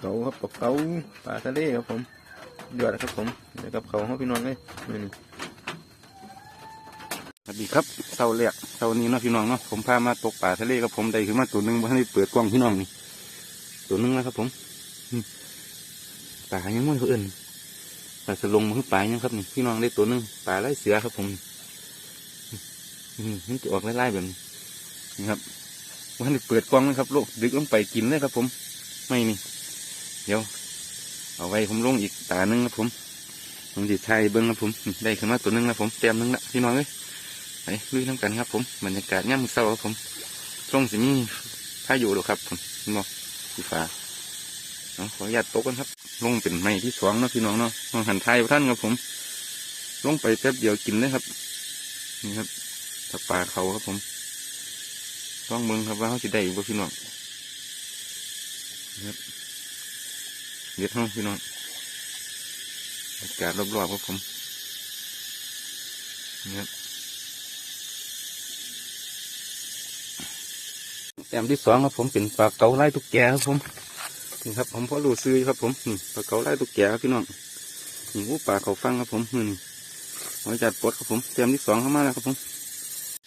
เก๋าครับกับเก๋าปลาทะเลครับผมยอดครับผมเดี๋ยวกับเขาเขาพี่น้องเลยนี่สวัสดีครับเสาแรกเสานี้เนาะพี่น้องเนาะผมพามาตกปลาทะเลครับผมได้ขึ้นมาตัวหนึงเพื่อให้เปิดกล้องพี่น้องนี่ตัวหนึงแล้วครับผมปลายังไม่เขาเอื่นปลาสลงมือปลายังครับนี่พี่น้องได้ตัวหนึงปลาไล่เสือครับผมมันจะออกไล่ๆแบบนี้นี่ครับวันนี้เปิดกล้องนะครับลูกดึกลงไปกินเลยครับผม ไม่นี่ เดี๋ยวเอาไว้ผมลงอีกตาหนึงครับผมผมจิตไทยเบิ้งครับผมได้ขึ้นมาตัวหนึงแล้วผมเตรียมหนึงละพี่น้องเอ้ยไปลุยน้ำกันครับ ผมบรรยากาศย่ำเศร้าครับผมช่วงสิมีพายุหรอกครับผมเห็นบอกสีฟ้าขออนุญาตตกกันครับ ลงเป็นไม้ที่สองเนาะพี่น้องเนาะมองหันไทายท่านครับผม ลงไปแป๊บเดียวกินเลยครับ นี่ครับถ้าปลาเขาครับผมลองเบิ้งครับว่าเขาจะได้บ่พี่น้องนี่ครับ เด็ดห้องพี่น้องอากาศรอบๆครับผมนี่ครับแต้มที่สองครับผมเป็นปลาเก๋าไล่ตุ๊กแกครับผมนี่ครับผมพอรูซื้อครับผมนี่ปลาเก๋าไล่ตุ๊กแกครับพี่น้องนี่อู้ปลาเขาฟังครับผมนี่หอยจัดปลดครับผมแต้มที่สองเข้ามาแล้วครับผม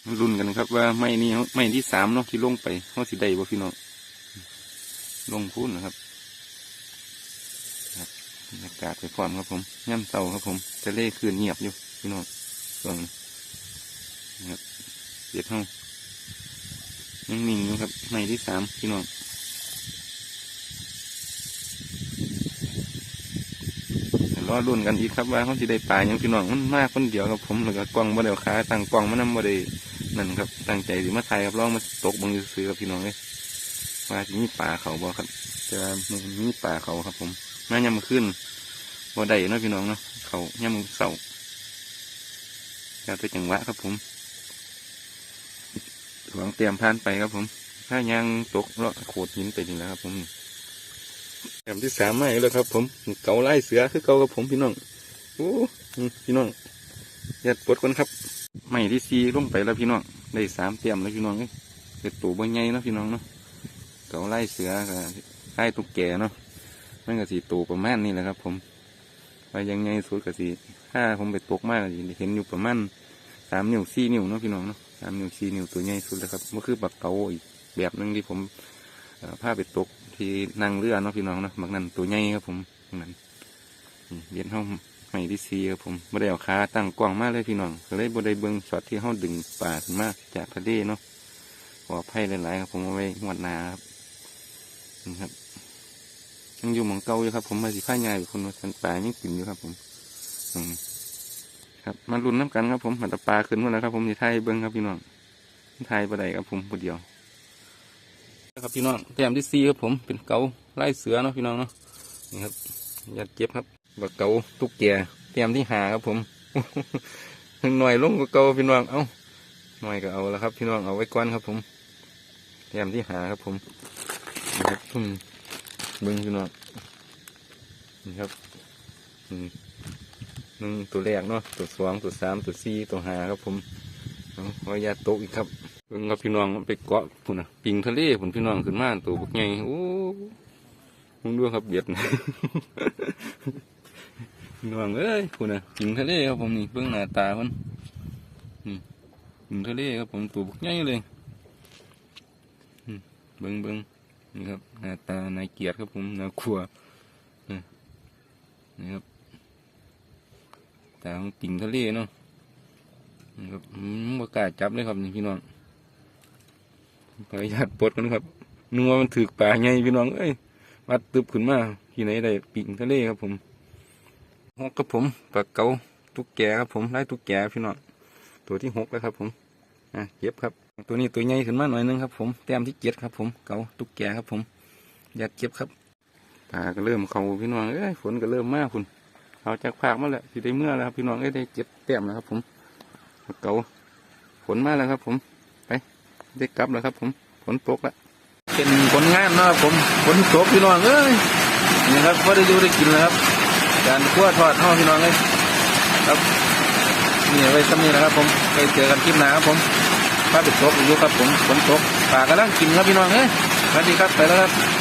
มาลุ้นกันครับว่าไม่นี่ไม่ที่สามเนาะที่ลงไปเขาสิได้บ่พี่น้องลงพูนนะครับ บรรยากาศไปพร้อมครับผมย่ำเศร้าครับผมทะเลคืนเงียบอยู่พี่น้องส่วนนะครับเด็ดห้องยังนิ่งอยู่ครับในที่สามพี่น้องรอรุ่นกันอีกครับว่าเขาจะได้ปลายังพี่น้องมันมากคนเดียวครับผมแล้วก็กล้องมาเดียวขาตั้งกล้องมันนั่นมาได้นั่นครับตั้งใจสิมาถ่ายครับลองมาตกบังซื้อครับพี่น้องเลยว่าจะมีปลาเขาบ่ครับจะมันมีปลาเขาครับผม มายามมาขึ้นบ่ได้เนาะพี่น้องเนาะเขายามมือเสาแล้วแต่จังหวะครับผมหวังเตรียมผ่านไปครับผม ถ้ายางตกเลาะโขดหินไปนี่แล้วครับ ผมแถมที่สามไม่แล้วครับ ผม เกาไล่เสือคือเกากับผมพี่น้องโอ้พี่น้องยัดปวดกันครับ ไม่ที่ซีลงไปแล้วพี่น้อง ได้สามเตรียมแล้วพี่น้องเอ้ยเป็นตัวบ่ใหญ่เนาะพี่น้องเนาะเกาไล่เสือกับไล่ตุ๊กแกเนาะ มันก็สีตูประมาณนี้แหละครับ ผมว่ายังไงสุดก็สีถ้าผมไปตกมากก็สิเห็นอยู่ประมาณสามนิ้วสี่นิ้วเนาะพี่น้องเนาะสามนิ้วสี่นิ้วตัวใหญ่สุดแล้วครับมันคือบักเกาอีกแบบหนึงที่ผมเอ่อพาไปตกที่นั่งเรือเนาะพี่น้องเนาะบักนั้นตัวใหญ่ครับ ผมนั้นเรียนห้องใหม่ที่ซีครับผมไม่ได้เอาขาตั้งกว้างมากเลยพี่น้องเลยบ่ได้เบิ้งช็อตที่เขาดึงปลาขึ้นมากจากทะเลเนาะขออภัยหลายๆครับผมเอาไว้งวดนาครับนี่ครับ ยังอยู่หมองเก่าอยู่ครับ ผมมาสิผ้าใหญ่คนมาสันปลายังกินอยู่ครับ ผมครับมาลุ้นน้ำกันครับ ผมมัตปลาขึ้นมาแล้วครับ ผมที่ไทยเบิ้งครับพี่น้องไทยประไดครับ ผมผู้เดียวครับพี่น้องแต้มที่สี่ครับ ผมเป็นเกาไล่เสือเนาะพี่น้องเนาะนี่ครับยัดเจ็บครับบักเกาตุกแกแต้มที่หาครับ ผมหน่อยลงกว่าเกาพี่น้องเอ้าหน่อยก็เอาแล้วครับ พี่น้องเอาไว้ก้อนครับ ผมแต้มที่หาครับ ผมนะครับอืม เบิ้งพี่น้องนี่ครับหนึ่งตัวแรกเนาะตัวสองตัวสามตัวสี่ตัวห้าครับ ผมเอาขออนุญาตตกอีกครับเบิ้งครับพี่น้องมันไปเกาะพุ่นนะปิงทะเลพุ่นพี่น้องขึ้นมาตัวบักใหญ่โอ้มึงดูครับเบียดนะพี่น้องเอ้ยพุ่นนะปิงทะเลครับผมนี่เบิ้งหน้าตามันนี่ปิงทะเลครับผมตัวบักใหญ่เลยเบิ้งเบิ้ง นี่ครับหน้าตานายเกียรติครับผมน่ากลัวนี่นี่ครับตาของปิ่งทะเลเนาะนี่ครับอืมบ่กล้าจับเลยครับนี่พี่น้องขออนุญาตปลดกันครับนัวมันถือป่าไงพี่น้องเอ้ยวัดตึบขึ้นมาที่ไหนได้ปิ่งทะเลครับผมหกครับผมปลาเก๋าตุ๊กแกครับผมไล่ตุ๊กแกพี่น้องตัวที่หกแล้วครับผมอะเก็บครับ ตัวนี้ตัวใหญ่ขึ้นมาหน่อยนึงครับ ผมแต้มที่เจ็ดครับ ผมเกาตุ๊กแกครับ ผม อยัดเก็บครับปลาก็เริ่มเขาพี่น้องเอ้ยฝนก็เริ่มมากคุณเอาจากภาคมาแล้วที่ได้เมื่อแล้วครับพี่น้องเอ้ยได้เจ็ดแต้มแล้วครับ ผมเกาฝนมาแล้วครับ ผมไปได้กลับแล้วครับ ผมฝนตกแล้วเป็นผลงานนะครับผมฝนตกพี่น้องเอ้ยนี่ครับก็ได้อยู่ได้กินแล้วครับการคั่วทอดห่อพี่น้องเอ้ยครับนี่ไว้ซ้ำนี้นะครับ ผมไปเจอกันคลิปหน้าครับผม ป้าไปตกอยู่ครับผมฝนตกป่ากำลังกินครับพี่น้องเอ้ยสวัสดีครับไปแล้วครับ